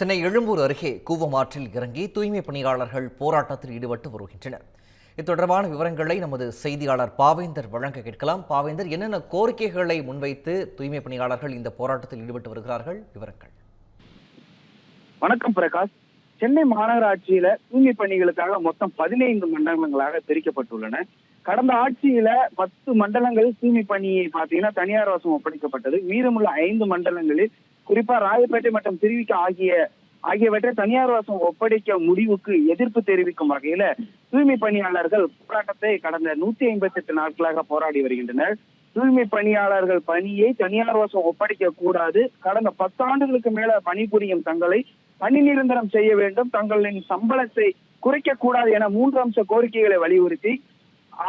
சென்னை எழும்பூர் அருகே கூவமாற்றில் இறங்கி தூய்மை பணியாளர்கள் போராட்டத்தில் ஈடுபட்டு வருகின்றனர். இது தொடர்பான விவரங்களை நமது செய்தியாளர் பாவேந்தர் வழங்க கேட்கலாம். பாவேந்தர் என்னென்ன கோரிக்கைகளை முன்வைத்து தூய்மை பணியாளர்கள் இந்த போராட்டத்தில் ஈடுபட்டு வருகிறார்கள்? விவரங்கள். வணக்கம் பிரகாஷ். சென்னை மாநகராட்சியில தூய்மை பணிகளுக்காக மொத்தம் பதினைந்து மண்டலங்களாக பிரிக்கப்பட்டுள்ளன. கடந்த ஆட்சியில பத்து மண்டலங்களில் தூய்மை பணியை பாத்தீங்கன்னா தனியார் வாசம் ஒப்படைக்கப்பட்டது. மீதமுள்ள ஐந்து மண்டலங்களில் குறிப்பா ராயப்பேட்டை மற்றும் திருவிக்க ஆகிய ஆகியவற்றை தனியார் வாசம் ஒப்படைக்க முடிவுக்கு எதிர்ப்பு தெரிவிக்கும் வகையில தூய்மை பணியாளர்கள் போராட்டத்தை கடந்த நூத்தி ஐம்பத்தி எட்டு நாட்களாக போராடி வருகின்றனர். தூய்மை பணியாளர்கள் பணியை தனியார் வாசம் ஒப்படைக்க கூடாது. கடந்த பத்தாண்டுகளுக்கு மேல பணிபுரியும் தங்களை பணி நிரந்தரம் செய்ய வேண்டும். தங்களின் சம்பளத்தை குறைக்க கூடாது என மூன்று அம்ச கோரிக்கைகளை வலியுறுத்தி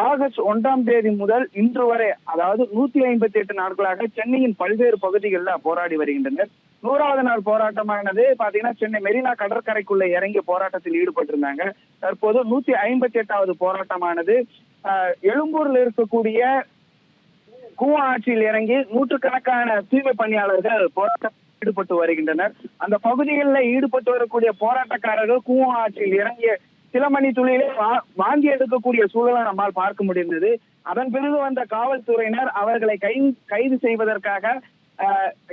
ஆகஸ்ட் ஒன்றாம் தேதி முதல் இன்று வரை அதாவது நூத்தி ஐம்பத்தி எட்டு நாட்களாக சென்னையின் பல்வேறு பகுதிகளில் போராடி வருகின்றனர். நூறாவது நாள் போராட்டமானது பாத்தீங்கன்னா சென்னை மெரினா கடற்கரைக்குள்ள இறங்கி போராட்டத்தில் ஈடுபட்டிருந்தாங்க. தற்போது நூத்தி ஐம்பத்தி எட்டாவது போராட்டமானது ஆஹ், எழும்பூர்ல இருக்கக்கூடிய கூவா ஆட்சியில் இறங்கி நூற்றுக்கணக்கான தூய்மை பணியாளர்கள் போராட்டத்தில் ஈடுபட்டு வருகின்றனர். அந்த பகுதிகளில் ஈடுபட்டு வரக்கூடிய போராட்டக்காரர்கள் கூவா ஆட்சியில் இறங்கிய சில மணி துளியிலே வாங்கி எடுக்கக்கூடிய சூழலை நம்மால் பார்க்க முடிந்தது. அதன் பிறகு வந்த காவல்துறையினர் அவர்களை கை கைது செய்வதற்காக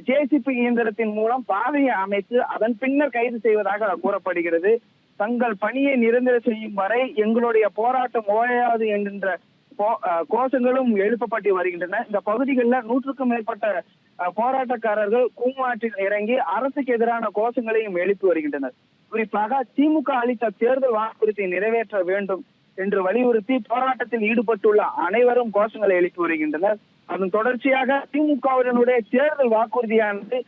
ஜேசிபி இயந்திரத்தின் மூலம் பாதையை அமைத்து அதன் பின்னர் கைது செய்வதாக கூறப்படுகிறது. தங்கள் பணியை நிரந்தர செய்யும் வரை எங்களுடைய போராட்டம் ஓயாது என்கின்ற அஹ் கோஷங்களும் எழுப்பப்பட்டு வருகின்றன. இந்த பகுதிகளில் நூற்றுக்கும் மேற்பட்ட அஹ், போராட்டக்காரர்கள் கூமாற்றில் இறங்கி அரசுக்கு எதிரான கோஷங்களையும் எழுப்பி வருகின்றனர். குறிப்பாக திமுக அளித்த தேர்தல் வாக்குறுதியை நிறைவேற்ற வேண்டும் என்று வலியுறுத்தி போராட்டத்தில் ஈடுபட்டுள்ள அனைவரும் கோஷங்களை எழுப்பி வருகின்றனர். அதன் தொடர்ச்சியாக திமுகவினுடைய தேர்தல் வாக்குறுதியானது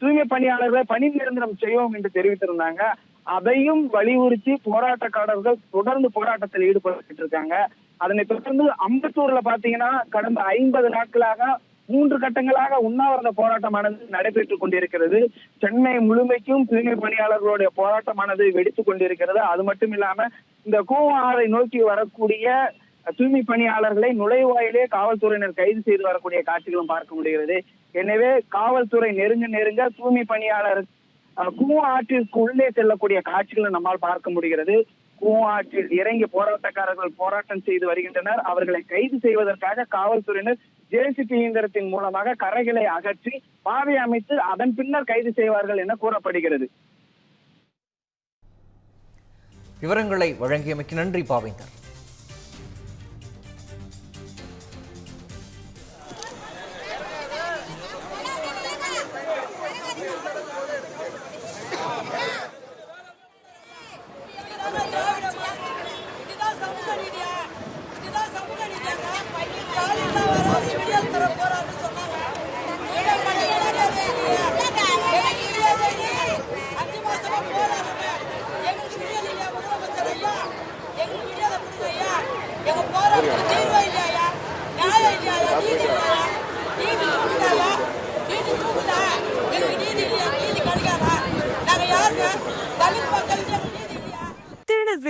தூய்மை பணியாளர்களை பணி நிரந்தரம் செய்வோம் என்று தெரிவித்திருந்தாங்க. அதையும் வலியுறுத்தி போராட்டக்காரர்கள் தொடர்ந்து போராட்டத்தில் ஈடுபட்டு இருக்காங்க. அதனை தொடர்ந்து அம்பத்தூர்ல பாத்தீங்கன்னா கடந்த ஐம்பது நாட்களாக மூன்று கட்டங்களாக உண்ணாவிரத போராட்டமானது நடைபெற்றுக் கொண்டிருக்கிறது. சென்னை முழுமைக்கும் தூய்மை பணியாளர்களுடைய போராட்டமானது வெடித்துக் கொண்டிருக்கிறது. அது மட்டும் இல்லாம இந்த கூவம் ஆறை நோக்கி வரக்கூடிய தூய்மை பணியாளர்களை நுழைவாயிலே காவல்துறையினர் கைது செய்து வரக்கூடிய காட்சிகளும் பார்க்க முடிகிறது. எனவே காவல்துறை நெருங்க நெருங்க தூய்மை பணியாளர் அஹ், ஆற்றிற்கு உள்ளே செல்லக்கூடிய காட்சிகளை நம்மால் பார்க்க முடிகிறது. கூவாற்றில் இறங்கி போராட்டக்காரர்கள் போராட்டம் செய்து வருகின்றனர். அவர்களை கைது செய்வதற்காக காவல்துறையினர் ஜேசிபி இயந்திரத்தின் மூலமாக கரைகளை அகற்றி பாதை அமைத்து அதன் பின்னர் கைது செய்வார்கள் என கூறப்படுகிறது. விவரங்களை வழங்கியமைக்கு நன்றி பாவேந்தர்.